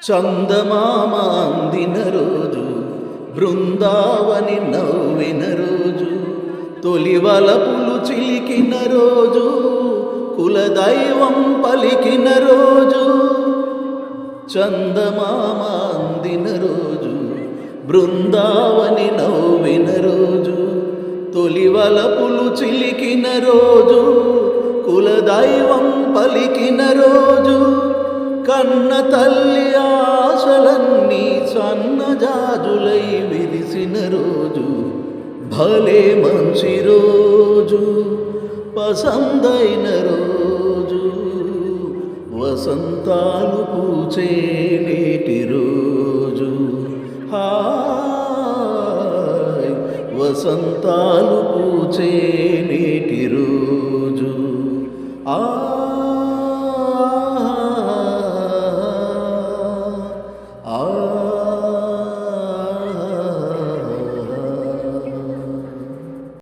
చందమామాందిన రోజు బృందావని నవ్విన రోజు తొలి వలపులు చిలికిన రోజు కులదైవం పలికిన రోజు చందమామాందిన రోజు బృందావని నవ్విన రోజు తొలి వలపులు చిలికిన రోజు కులదైవం పలి కన్న తల్లి ఆశలన్నీ సన్నజాజులై విరిసిన రోజు. భలే మంచి రోజు పసందైన రోజు. వసంతాలు పూచే నేటి రోజు. హాయ్ వసంతాలు పూచే